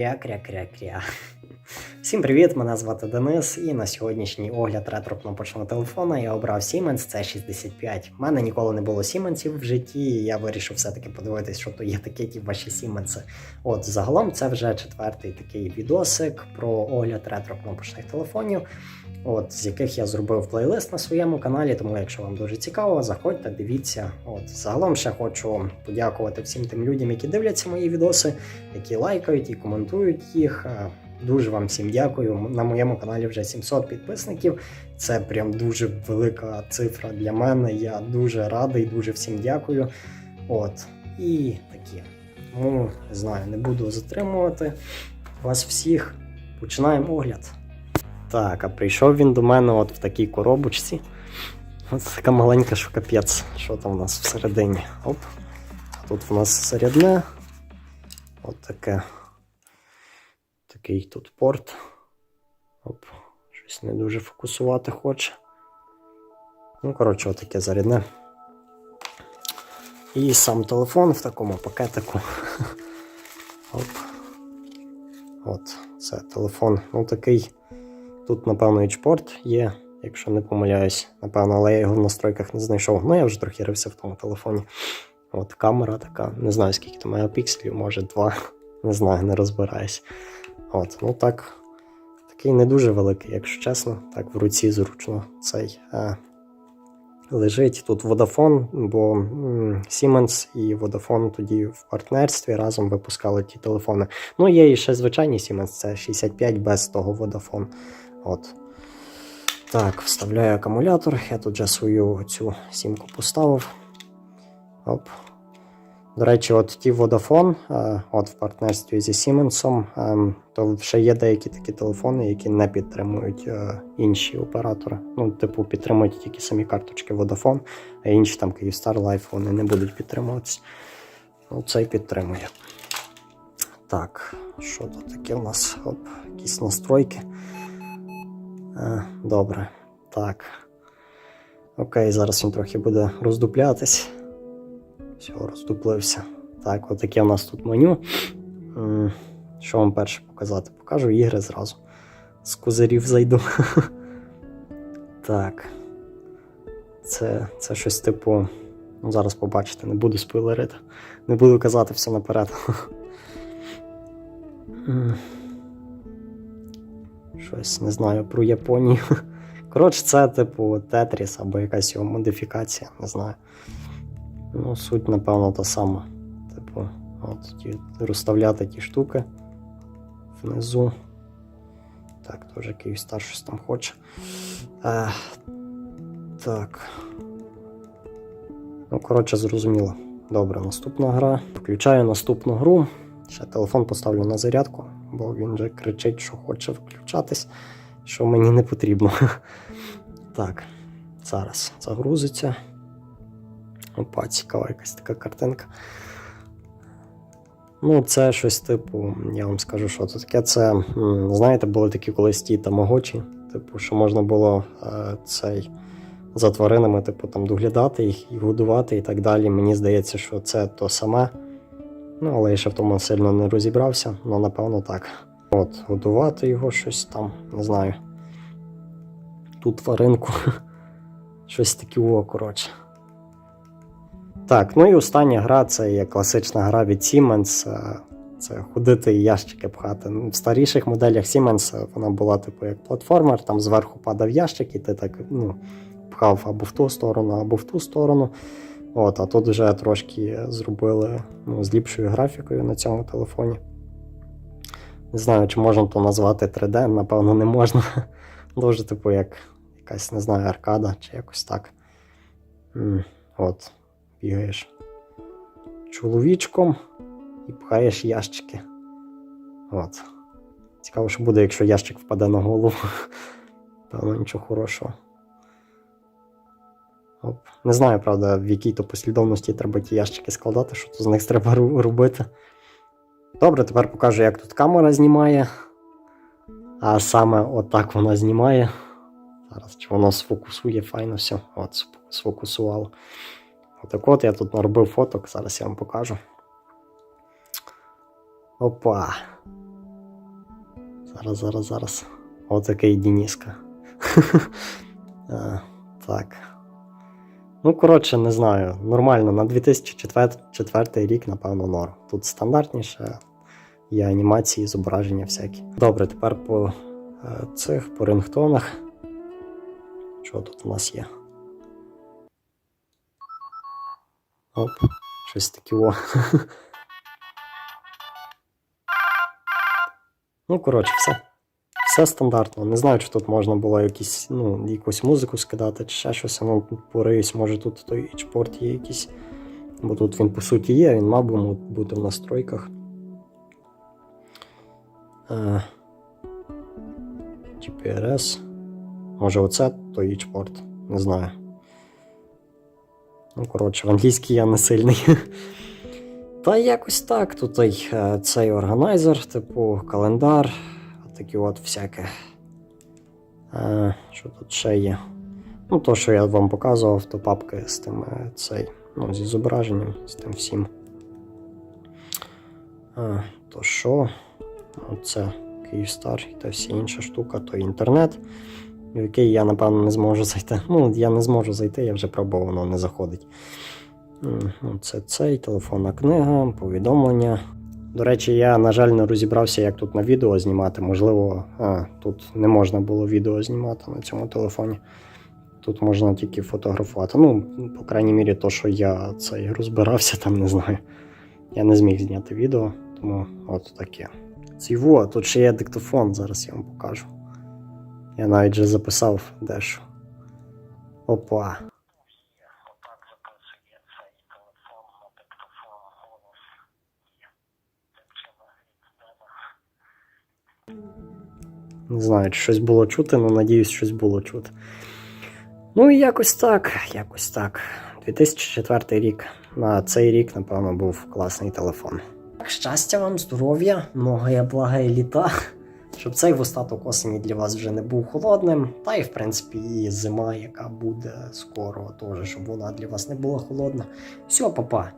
Кря-кря-кря-кря. Всім привіт! Мене звати Денис, і на сьогоднішній огляд ретро-кнопочного телефона я обрав Siemens C65. У мене ніколи не було Siemensів в житті, і я вирішив все-таки подивитись, що то є таке ті ваші Siemens. От загалом це вже четвертий такий відосик про огляд ретро-кнопочних телефонів. От, з яких я зробив плейлист на своєму каналі, тому якщо вам дуже цікаво, заходьте, дивіться. От загалом ще хочу подякувати всім тим людям, які дивляться мої відоси, які лайкають і коментують їх. Е, Дуже вам всім дякую. На моєму каналі вже 700 підписників. Це прям дуже велика цифра для мене. Я дуже радий, дуже всім дякую. От і такі. Тому не знаю, не буду затримувати вас всіх. Починаємо огляд. Так, а прийшов він до мене от в такій коробочці. Ось така маленька, що капець. Що там у нас всередині? Оп. Тут у нас зарядне. От таке. Такий тут порт. Оп. Щось не дуже фокусувати хоче. Ну, коротше, отаке зарядне. І сам телефон в такому пакетику. Оп. От, це телефон. Ну такий. Тут, напевно, HP-порт є, якщо не помиляюсь. Напевно, але я його в настройках не знайшов. Ну, я вже трохи рився в тому телефоні. От камера така. Не знаю, скільки там мегапікселів, може два. Не знаю, не розбираюсь. От, ну так. Такий не дуже великий, якщо чесно. Так, в руці зручно цей е, лежить. Тут Vodafone, бо м, Siemens і Vodafone тоді в партнерстві разом випускали ті телефони. Ну, є і ще звичайні Siemens, це 65 без того Vodafone. От. Так, вставляю акумулятор. Я тут вже свою цю сімку поставив. Оп. До речі, от ті Vodafone, е, от в партнерстві зі Siemens, е, то ще є деякі такі телефони, які не підтримують е, інші оператори. Ну, типу, підтримують тільки самі карточки Vodafone, а інші там Kyivstar Life вони не будуть підтримуватися. Ну, цей підтримує. Так, що тут таке у нас? Оп, якісь настройки. Е, Добре. Так. Окей, зараз він трохи буде роздуплятись. Все, роздуплився. Так, отаке у нас тут меню. Що вам перше показати? Покажу ігри зразу. З козирів зайду. Так. Це, це щось типу. Ну, зараз побачите, не буду спойлерити. Не буду казати все наперед. Щось не знаю про Японію. Коротше, це типу Тетріс або якась його модифікація, не знаю. Ну, суть, напевно, та сама. Типу, от ті, розставляти ті штуки внизу. Так, теж Київстар щось там хоче. Е, так. Ну, коротше, зрозуміло. Добре, наступна гра. Включаю наступну гру. Ще телефон поставлю на зарядку, бо він вже кричить, що хоче включатись, що мені не потрібно. Так, зараз загрузиться. Опа, цікава якась така картинка. Ну, це щось типу, я вам скажу, що це таке. Це, знаєте, були такі колись ті тамагочі, типу, що можна було е, цей за тваринами, типу, там доглядати їх і годувати і так далі. Мені здається, що це то саме. Ну, але я ще в тому сильно не розібрався, ну, напевно, так. От, годувати його щось там, не знаю. Ту тваринку. Щось таке, о, коротше. Так, ну і остання гра це є класична гра від Siemens. е, Це ходити і ящики пхати. Ну, В старіших моделях Siemens е, вона була типу як платформер, там зверху падав ящик, і ти так ну, пхав або в ту сторону, або в ту сторону. От, а тут вже трошки зробили ну, з ліпшою графікою на цьому телефоні. Не знаю, чи можна то назвати 3D, напевно, не можна. Дуже, типу, як якась, не знаю, аркада чи якось так. От, бігаєш чоловічком і пхаєш ящики. От. Цікаво, що буде, якщо ящик впаде на голову. Певно, нічого хорошого. Не знаю, правда, в якій то послідовності треба ті ящики складати, що то з них треба робити. Добре, тепер покажу, як тут камера знімає. А саме отак вона знімає. Зараз чи воно сфокусує файно все. От, сфокусувало. Отак от я тут наробив фоток, зараз я вам покажу. Опа. Зараз, зараз, зараз. Отакий Дініска. Так. Ну, коротше, не знаю. Нормально, на 2004 рік, напевно, норм. Тут стандартніше є анімації, зображення всякі. Добре, тепер по е, цих, по рингтонах. Що тут у нас є? Оп, щось таке. О. Ну, коротше, все. Все стандартно. Не знаю, чи тут можна було якісь, ну, якусь музику скидати, чи ще щось. Ну, пораюсь, може тут той ічпорт є якийсь. Бо тут він по суті є, він мав би бути в настройках. Е, GPRS. Може, оце той ічпорт, не знаю. Ну, коротше, в англійській я не сильний. Та якось так. Тут е, цей органайзер, типу календар, такі от всяке. Е, що тут ще є? Ну, то, що я вам показував, то папки з тим е, цей, ну, зі зображенням, з тим всім. Е, то що? Оце Київстар і та всі інша штука, то інтернет, в який я, напевно, не зможу зайти. Ну, я не зможу зайти, я вже пробував, воно не заходить. Ну, Це цей телефонна книга, повідомлення. До речі, я, на жаль, не розібрався, як тут на відео знімати. Можливо, а, тут не можна було відео знімати на цьому телефоні. Тут можна тільки фотографувати. Ну, по крайній мірі, то, що я цей розбирався, там не знаю. Я не зміг зняти відео, тому от таке. Цього, тут ще є диктофон, зараз я вам покажу. Я навіть вже записав дещо. Опа. Отак записує цей телефон на диктофон голос і дівчина від тебе. Не знаю, чи щось було чути, але надіюсь, щось було чути. Ну і якось так, якось так. 2004 рік. На цей рік, напевно, був класний телефон. Щастя вам, здоров'я, многое блага і літа. Щоб цей в остаток осені для вас вже не був холодним. Та й, в принципі, і зима, яка буде скоро, теж, щоб вона для вас не була холодна. Все, папа.